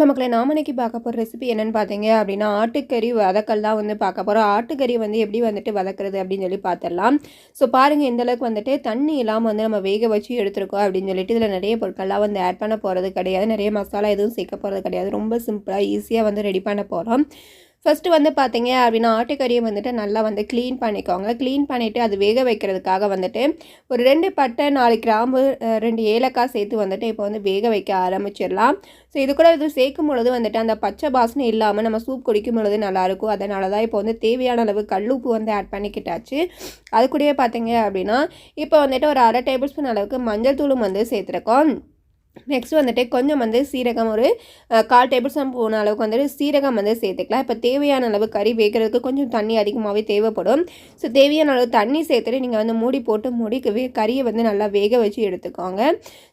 நமக்குள்ள நாம் இன்றைக்கி பார்க்க போகிற ரெசிபி என்னென்னு பார்த்தீங்க அப்படின்னா ஆட்டுக்கறி வதக்கல் தான் வந்து பார்க்க போகிறோம் ஆட்டுக்கறி வந்து எப்படி வந்துட்டு வதக்குறது அப்படின்னு சொல்லி பார்த்துடலாம். ஸோ பாருங்கள் இந்த அளவுக்கு வந்துட்டு தண்ணி இல்லாமல் வந்து நம்ம வேக வச்சு எடுத்துருக்கோம் அப்படின்னு சொல்லிட்டு இதில் நிறைய பொருட்கள்லாம் வந்து ஆட் பண்ண போகிறது கிடையாது. நிறைய மசாலா எதுவும் சேர்க்க போகிறது கிடையாது. ரொம்ப சிம்பிளாக ஈஸியாக வந்து ரெடி பண்ண போகிறோம் ஃபஸ்ட்டு வந்து பார்த்தீங்க அப்படின்னா ஆட்டுக்கறியை வந்துட்டு நல்லா வந்து க்ளீன் பண்ணிக்கோங்க. க்ளீன் பண்ணிவிட்டு அது வேக வைக்கிறதுக்காக வந்துட்டு ஒரு ரெண்டு பட்டை நாலு கிராம்பு ரெண்டு ஏலக்காய் சேர்த்து வந்துட்டு இப்போ வந்து வேக வைக்க ஆரம்பிச்சிடலாம். ஸோ இது கூட இது சேர்க்கும் பொழுது வந்துட்டு அந்த பச்சை பாசனை இல்லாமல் நம்ம சூப் குடிக்கும் பொழுது நல்லாயிருக்கும். அதனால தான் இப்போ வந்து தேவையான அளவு கல்லுப்பு வந்து ஆட் பண்ணிக்கிட்டாச்சு. அது கூடயே பார்த்தீங்க அப்படின்னா இப்போ வந்துட்டு ஒரு அரை டேபிள் ஸ்பூன் அளவுக்கு மஞ்சள் தூளும் வந்து சேர்த்துருக்கோம். நெக்ஸ்ட் வந்துட்டு கொஞ்சம் வந்து சீரகம் ஒரு கால் டேபிள் ஸ்பூன் போன அளவுக்கு வந்துட்டு சீரகம் வந்து சேர்த்துக்கலாம். இப்போ தேவையான அளவு கறி வேகிறதுக்கு கொஞ்சம் தண்ணி அதிகமாகவே தேவைப்படும். ஸோ தேவையான அளவு தண்ணி சேர்த்துட்டு நீங்கள் வந்து மூடி போட்டு மூடி கறியை வந்து நல்லா வேக வச்சு எடுத்துக்கோங்க.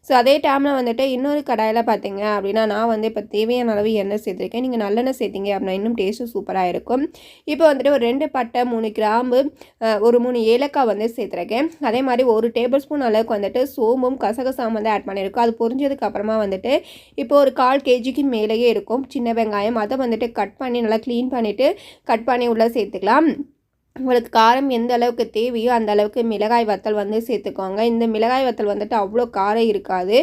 ஸோ அதே டைமில் வந்துட்டு இன்னொரு கடாயில் பார்த்தீங்க அப்படின்னா நான் வந்து இப்போ தேவையான அளவு எண்ணெய் சேர்த்துருக்கேன். நீங்கள் நல்லெண்ணெய் சேர்த்திங்க அப்படின்னா இன்னும் டேஸ்ட்டும் சூப்பராக இருக்கும். இப்போ வந்துட்டு ஒரு ரெண்டு பட்டை மூணு கிராம்பு ஒரு மூணு ஏலக்காய் வந்து சேர்த்துருக்கேன். அதே மாதிரி ஒரு டேபிள் ஸ்பூன் அளவுக்கு வந்துட்டு சோம்பும் கசகசாம் வந்து ஆட் பண்ணியிருக்கோம். அது பொரிஞ்சது அப்புறமா வந்துட்டு இப்போ ஒரு கால் கேஜிக்கு மேலேயே இருக்கும். சின்ன வெங்காயம் அதை வந்துட்டு கட் பண்ணி நல்லா க்ளீன் பண்ணிவிட்டு கட் பண்ணி உள்ளே சேர்த்துக்கலாம். உங்களுக்கு காரம் எந்த அளவுக்கு தேவையோ அந்த அளவுக்கு மிளகாய் வத்தல் வந்து சேர்த்துக்கோங்க. இந்த மிளகாய் வத்தல் வந்துட்டு அவ்வளோ காரம் இருக்காது.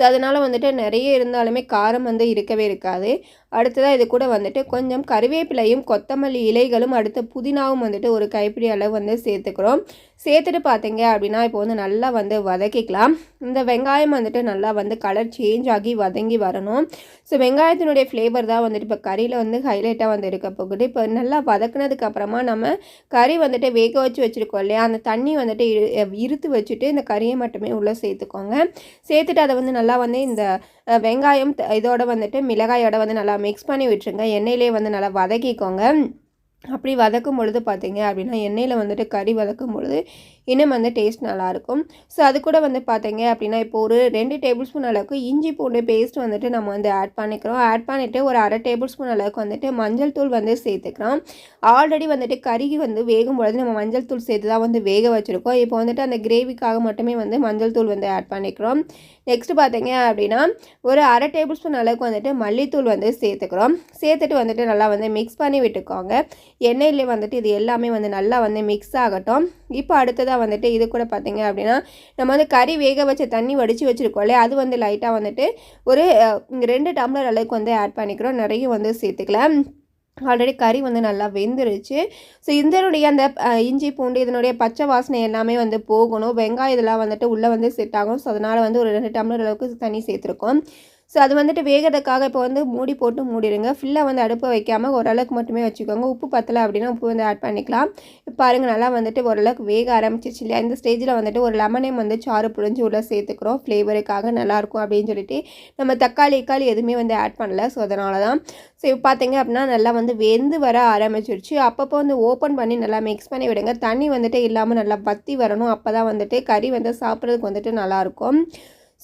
ஸோ அதனால் வந்துட்டு நிறைய இருந்தாலுமே காரம் வந்து இருக்கவே இருக்காது. அடுத்ததாக இது கூட வந்துட்டு கொஞ்சம் கருவேப்பிலையும் கொத்தமல்லி இலைகளும் அடுத்த புதினாவும் வந்துட்டு ஒரு கைப்பிடி அளவு வந்து சேர்த்துக்கிறோம். சேர்த்துட்டு பார்த்தீங்க அப்படின்னா இப்போ வந்து நல்லா வந்து வதக்கிக்கலாம். இந்த வெங்காயம் வந்துட்டு நல்லா வந்து கலர் சேஞ்ச் ஆகி வதங்கி வரணும். ஸோ வெங்காயத்தினுடைய ஃப்ளேவர் தான் வந்துட்டு இப்போ கறியில் வந்து ஹைலைட்டாக வந்து இருக்க போகுது. இப்போ நல்லா வதக்குனதுக்கு அப்புறமா நம்ம கறி வந்துட்டு வேக வச்சு வச்சுருக்கோம் இல்லையா? அந்த தண்ணி வந்துட்டு இருத்து வச்சுட்டு இந்த கறியை மட்டுமே உள்ளே சேர்த்துக்கோங்க. சேர்த்துட்டு அதை வந்து நல்லா வந்து இந்த வெங்காயம் இதோட வந்துட்டு மிளகாயோட வந்து நல்லா மிக்ஸ் பண்ணி விட்டுருங்க. எண்ணெயிலே வந்து நல்லா வதக்கிக்கோங்க. அப்படி வதக்கும் பொழுது பார்த்தீங்க அப்படின்னா எண்ணெயில் வந்துட்டு கறி வதக்கும் பொழுது இன்னும் வந்து டேஸ்ட் நல்லாயிருக்கும். ஸோ அது கூட வந்து பார்த்தீங்க அப்படின்னா இப்போ ஒரு ரெண்டு டேபிள் ஸ்பூன் அளவுக்கு இஞ்சி பூண்டு பேஸ்ட் வந்துட்டு நம்ம வந்து ஆட் பண்ணிக்கிறோம். ஆட் பண்ணிவிட்டு ஒரு அரை டேபிள் ஸ்பூன் அளவுக்கு வந்துட்டு மஞ்சள் தூள் வந்து சேர்த்துக்கிறோம் ஆல்ரெடி வந்துட்டு கறி வந்து வேகும் பொழுது நம்ம மஞ்சள் தூள் சேர்த்து தான் வந்து வேக வச்சுருக்கோம். இப்போ வந்துட்டு அந்த கிரேவிக்காக மட்டுமே வந்து மஞ்சள் தூள் வந்து ஆட் பண்ணிக்கிறோம். நெக்ஸ்ட் பார்த்தீங்க அப்படின்னா ஒரு அரை டேபிள் ஸ்பூன் அளவுக்கு வந்துட்டு மல்லித்தூள் வந்து சேர்த்துக்கிறோம். சேர்த்துட்டு வந்துட்டு நல்லா வந்து மிக்ஸ் பண்ணி விட்டுக்கோங்க. எண்ணெயிலே வந்துட்டு இது எல்லாமே வந்து நல்லா வந்து மிக்ஸ் ஆகட்டும். இப்போ அடுத்ததாக வந்துட்டு இது கூட பார்த்திங்க அப்படின்னா நம்ம வந்து கறி வேக வச்ச தண்ணி வடித்து வச்சுருக்கோம் இல்லையா? அது வந்து லைட்டாக வந்துட்டு ஒரு ரெண்டு டம்ளர் அளவுக்கு வந்து ஆட் பண்ணிக்கிறோம். நிறைய வந்து சேர்த்துக்கலாம். ஆல்ரெடி கறி வந்து நல்லா வெந்துருச்சு. ஸோ இதனுடைய அந்த இஞ்சி பூண்டு இதனுடைய பச்சை வாசனை எல்லாமே வந்து போகணும். வெங்காயம் இதெல்லாம் வந்துட்டு உள்ளே வந்து செட் ஆகும். ஸோ அதனால் வந்து ஒரு ரெண்டு டம்ளர் அளவுக்கு தண்ணி சேர்த்துருக்கோம். ஸோ அது வந்துட்டு வேகிறதுக்காக இப்போ வந்து மூடி போட்டு மூடிடுங்க. ஃபுல்லாக வந்து அடுப்பை வைக்காமல் ஓரளவுக்கு மட்டுமே வச்சுக்கோங்க. உப்பு பத்தலை அப்படின்னா உப்பு வந்து ஆட் பண்ணிக்கலாம். பாருங்கள் நல்லா வந்துட்டு ஓரளவுக்கு வேக ஆரம்பிச்சிச்சு இல்லையா? இந்த ஸ்டேஜில் வந்துட்டு ஒரு லெமனையும் வந்து சாறு புழிஞ்சு உள்ளே சேர்த்துக்கிறோம். ஃப்ளேவருக்காக நல்லாயிருக்கும் அப்படின்னு சொல்லிட்டு நம்ம தக்காளி தக்காளி எதுவுமே வந்து ஆட் பண்ணல. ஸோ அதனால தான் ஸோ இப்போ பார்த்தீங்க அப்படின்னா நல்லா வந்து வெந்து வர ஆரம்பிச்சிருச்சு. அப்பப்போ வந்து ஓப்பன் பண்ணி நல்லா மிக்ஸ் பண்ணி விடுங்க. தண்ணி வந்துட்டு இல்லாமல் நல்லா வத்தி வரணும். அப்போ தான் வந்துட்டு கறி வந்து சாப்பிட்றதுக்கு வந்துட்டு நல்லாயிருக்கும்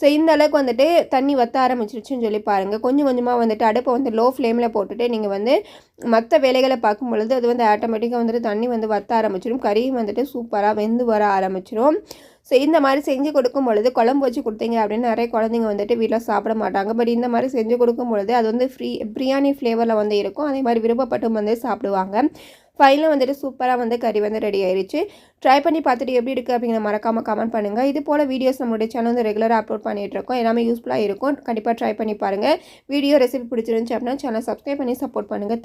ஸோ இந்த அளவுக்கு வந்துட்டு தண்ணி வற்ற ஆரம்பிச்சிருச்சுன்னு சொல்லி பாருங்கள் கொஞ்சம் கொஞ்சமாக வந்துட்டு அடுப்பை வந்து லோ ஃப்ளேமில் போட்டுட்டு நீங்கள் வந்து மற்ற வேலைகளை பார்க்கும் பொழுது அது வந்து ஆட்டோமேட்டிக்காக வந்துட்டு தண்ணி வந்து வற்ற ஆரம்பிச்சிடும் கறியும் வந்துட்டு சூப்பராக வெந்து வர ஆரம்பிச்சிடும் ஸோ இந்த மாதிரி செஞ்சு கொடுக்கும் பொழுது குழம்பு வச்சு கொடுத்தீங்க அப்படின்னு நிறைய குழந்தைங்க வந்துட்டு வீட்டில் சாப்பிட மாட்டாங்க. பட் இந்த மாதிரி செஞ்சு கொடுக்கும் பொழுது அது வந்து ஃப்ரீ பிரியாணி ஃப்ளேவரில் வந்து இருக்கும். அதே மாதிரி விருப்பப்பட்டும் வந்து சாப்பிடுவாங்க. ஃபைனலாக வந்துட்டு சூப்பராக வந்து கறி வந்து ரெடி ஆயிடுச்சு ட்ரை பண்ணி பார்த்துட்டு எப்படி இருக்குது அப்படிங்கிற மறக்காமல் கமெண்ட் பண்ணுங்கள் இது போல் வீடியோஸ் நம்மளுடைய சேனல் வந்து ரெகுலராக அப்லோட் பண்ணிகிட்டு இருக்கோம். எல்லாமே யூஸ்ஃபுல்லாக இருக்கும். கண்டிப்பாக ட்ரை பண்ணி பாருங்கள் வீடியோ ரெசிபி பிடிச்சிருந்துச்சு அப்படின்னா சேனல் சப்ஸ்கிரைப் பண்ணி சப்போர்ட் பண்ணுங்கள்